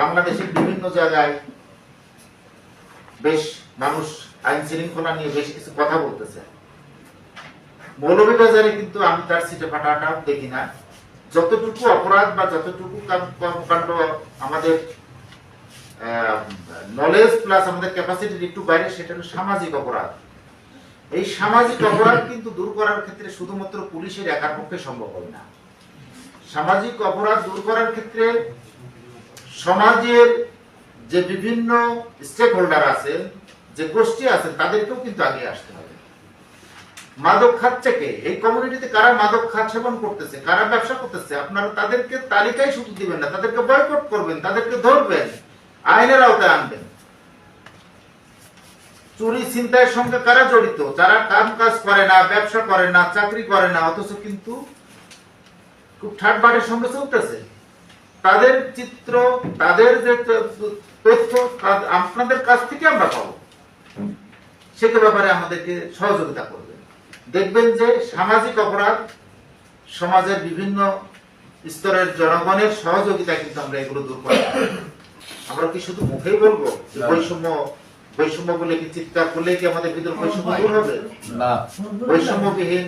বাংলাদেশের বিভিন্ন জায়গায় বেশ মানুষ আইন শৃঙ্খলা নিয়ে বেশ কিছু কথা বলতেছে। মৌলভীবাজারে কিন্তু আমি তার সিটে ফাটাটা দেখি না। যতটুকু অপরাধ বা যতটুকু কর্মকাণ্ড আমাদের নলেজ প্লাস আমাদের ক্যাপাসিটির একটু বাইরে সেটা হলো সামাজিক অপরাধ। এই সামাজিক অপরাধ কিন্তু দূর করার ক্ষেত্রে শুধুমাত্র পুলিশের একার পক্ষে সম্ভব হবে না। সামাজিক অপরাধ দূর করার ক্ষেত্রে সমাজের যে বিভিন্ন স্টেক হোল্ডার আছেন যে গোষ্ঠী আছেন তাদেরকেও কিন্তু আগে আসতে হবে। মাদক খাচ্ছে কে? এই কমিউনিটিতে কারা মাদক খাত সেবন করতেছে? কারা ব্যবসা করতেছে? আপনারা তাদেরকে তালিকায় শুধু দিবেন না। তাদেরকে বয়কট করবেন, তাদেরকে ধরবেন, আইনের আওতায় আনবেন। চুরি ছিনতাইয়ের সঙ্গে কারা জড়িত? যারা কাম কাজ করে না, ব্যবসা করে না, চাকরি করে না, অথচ কিন্তু খুব ঠাটবাটের সঙ্গে চলতেছে। তাদের চিত্র তাদের যে তথ্য আপনাদের কাছ থেকে আমরা পাবো। সেটা ব্যাপারে আমাদেরকে সহযোগিতা করবেন। দেখবেন যে সামাজিক অপরাধ সমাজের বিভিন্ন স্তরের জনগণের সহযোগিতা কিন্তু আমরা এগুলো দূর করতে আমরা কি শুধু মুখেই বলব বৈষম্য বৈষম্য বলে কি চিৎকার করলে কি আমাদের ভিতর বৈষম্য দূর হবে? না। বৈষম্যবিহীন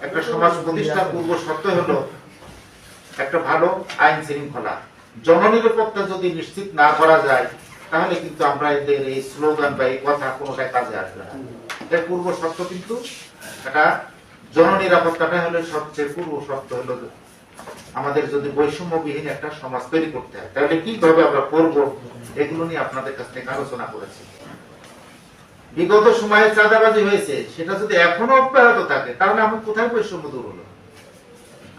একটা সমাজ প্রতিষ্ঠা পূর্ব শর্ত হলো একটা ভালো আইন শৃঙ্খলা। জননিরাপত্তা যদি নিশ্চিত না করা যায়, তাহলে কিন্তু আমরা এদের এই স্লোগান বা এই কথা কোনোটাই কাজে আসবে না। এর পূর্ব শর্ত কিন্তু একটা জননিরাপত্তাটা হলো সবচেয়ে পূর্ব শর্ত হলো আমাদের যদি বৈষম্যবিহীন একটা সমাজ তৈরি করতে হয়। তাহলে কীভাবে আমরা করব, এগুলো নিয়ে আপনাদের কাছ থেকে আলোচনা করেছি। বিগত সময়ে চাঁদাবাজি হয়েছে, সেটা যদি এখনও অব্যাহত থাকে, তাহলে আমার কোথায় বৈষম্য দূর হলো?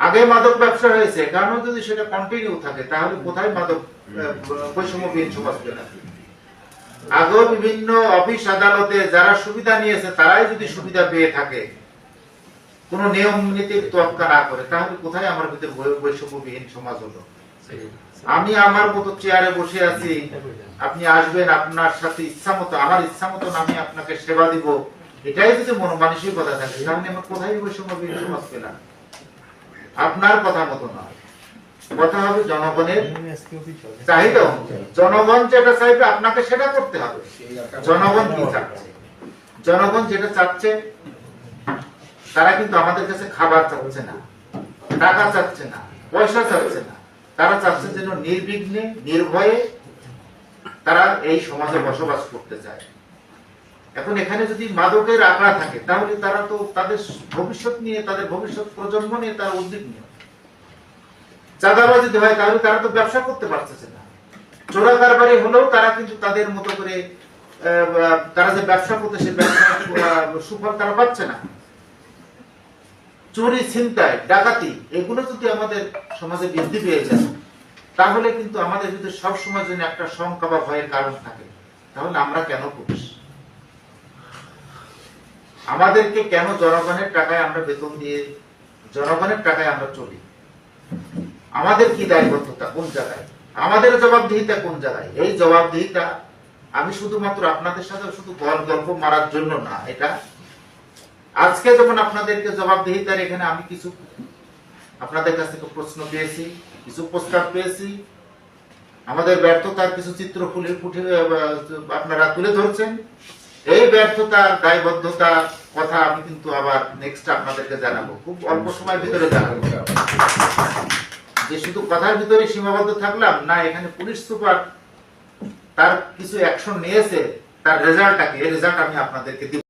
আগে মাদক ব্যবসা হয়েছে কারণ যদি সেটা কন্টিনিউ থাকে, তাহলে কোথায় মাদক বৈষম্যবিহীন সমাজ আগেও বিভিন্ন অফিস আদালতে যারা সুবিধা নিয়েছে, তারাই যদি সুবিধা পেয়ে থাকে, কোন নিয়ম নীতির তোয়াক্কা না করে, তাহলে কোথায় আমার ভিতরে বৈষম্যবিহীন সমাজ হলো? আমি আমার মতো চেয়ারে বসে আছি, আপনি আসবেন আপনার সাথে ইচ্ছা মতো, আমার ইচ্ছা মতো আমি আপনাকে সেবা দিব। এটাই যদি মন মানসিকতা থাকে, তাহলে আমার কোথায় বৈষম্যবিহীন সমাজ পেলাম আপনার কথা মতো নয়। কথা হবে জনগণের চাহিদা অনুযায়ী। জনগণ যেটা চাইবে আপনাকে সেটা করতে হবে। জনগণ কি চাচ্ছে? জনগণ যেটা চাচ্ছে, তারা কিন্তু আমাদের কাছে খাবার চাচ্ছে না, টাকা চাচ্ছে না, পয়সা চাচ্ছে না। তারা চাচ্ছে যেন নির্বিঘ্নে, নির্ভয়ে তারা এই সমাজে বসবাস করতে চায়। এখন এখানে যদি মাদকের আঁকড়া থাকে, তাহলে তারা তো তাদের ভবিষ্যৎ নিয়ে, তাদের ভবিষ্যৎ প্রজন্ম নিয়ে তারা উদ্বিগ্ন। চাঁদাবাজি হয়, তাহলে তারা তো ব্যবসা করতে পারতেছে না। চোরা কারবারি হলেও তারা কিন্তু তাদের মতো করে তারা যে ব্যবসা করতে সে ব্যবসা সুফল তারা পাচ্ছে না। চুরি, ছিনতাই, ডাকাতি, এগুলো যদি আমাদের সমাজে বৃদ্ধি পেয়ে যায়, তাহলে কিন্তু আমাদের ভিতরে সবসময় জন্য একটা শঙ্কা বা ভয়ের কারণ থাকে। তাহলে আমরা কেন পুলিশ আমাদেরকে কেন জনগণের টাকায় আমরা বেতন দিয়ে, জনগণের টাকায় আমরা চলি? আমাদের কি দায়বদ্ধতা? কোন জায়গায়? আমাদের জবাবদিহিতা কোন জায়গায়? এই জবাবদিহিতা আমি শুধুমাত্র আপনাদের সাথে শুধু গল্প গল্প মারার জন্য না, এটা আজকে যখন আপনাদেরকে জবাবদিহিতার এখানে আমি কিছু আপনাদের কাছ থেকে প্রশ্ন পেয়েছি, কিছু প্রস্তাব পেয়েছি, আমাদের ব্যর্থতার কিছু চিত্র ফুলে ফুটে আপনারা তুলে ধরছেন। এই ব্যর্থতার দায়বদ্ধতা কথা আমি কিন্তু আবার নেক্সট আপনাদেরকে জানাব। খুব অল্প সময়ের ভিতরে জানাব। যে শুধু কথার ভিতরে সীমাবদ্ধ থাকলাম, না, এখানে পুলিশ সুপার তার কিছু অ্যাকশন নিয়েছে, তার রেজাল্টটাকে এই রেজাল্ট আমি আপনাদেরকে দিব।